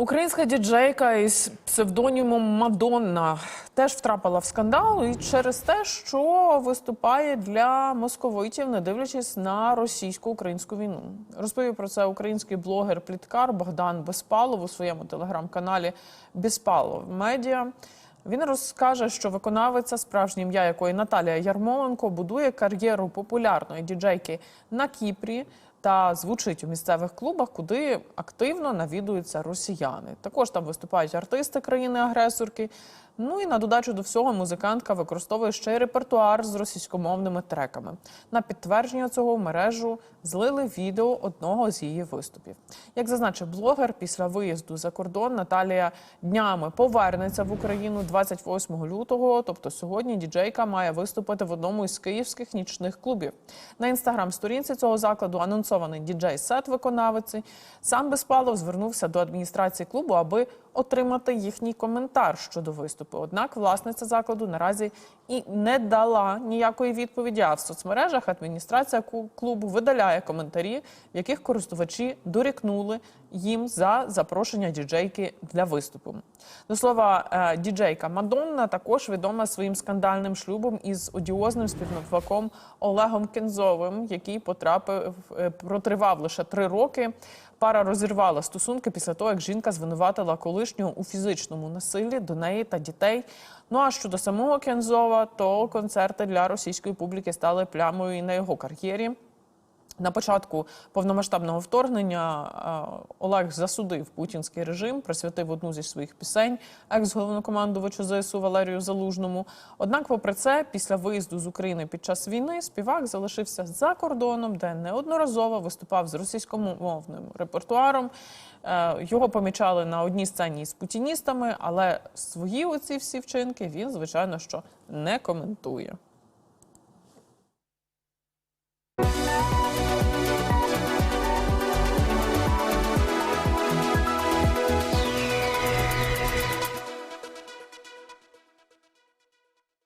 Українська діджейка із псевдонімом Мадонна теж втрапила в скандал і через те, що виступає для московитів, не дивлячись на російсько-українську війну. Розповів про це український блогер-пліткар Богдан Безпалов у своєму телеграм-каналі Безпалов Медіа. Він розкаже, що виконавиця, справжнє ім'я якої Наталія Ярмоленко, будує кар'єру популярної діджейки на Кіпрі та звучить у місцевих клубах, куди активно навідуються росіяни. Також там виступають артисти країни-агресорки. Ну і на додачу до всього музикантка використовує ще й репертуар з російськомовними треками. На підтвердження цього в мережу злили відео одного з її виступів. Як зазначив блогер, після виїзду за кордон Наталія днями повернеться в Україну 28 лютого. Тобто сьогодні діджейка має виступити в одному із київських нічних клубів. На інстаграм-сторінці цього закладу анонсований діджей-сет виконавиці. Сам Безпалов звернувся до адміністрації клубу, аби отримати їхній коментар щодо виступу. Однак власниця закладу наразі і не дала ніякої відповіді. А в соцмережах адміністрація клубу видаляє коментарі, в яких користувачі дорікнули їм за запрошення діджейки для виступу. До слова, е, діджейка Мадонна також відома своїм скандальним шлюбом із одіозним співновиком Олегом Кензовим, який потрапив е, протривав лише три роки. Пара розірвала стосунки після того, як жінка звинуватила колишнього у фізичному насиллі до неї та дітей. Ну а щодо самого Кензова, то концерти для російської публіки стали плямою і на його кар'єрі. На початку повномасштабного вторгнення е, Олег засудив путінський режим, присвятив одну зі своїх пісень екс-головнокомандувачу ЗСУ Валерію Залужному. Однак, попри це, після виїзду з України під час війни співак залишився за кордоном, де неодноразово виступав з російськомовним репертуаром. Е, Його помічали на одній сцені з путіністами, але свої оці всі вчинки він, звичайно, що не коментує.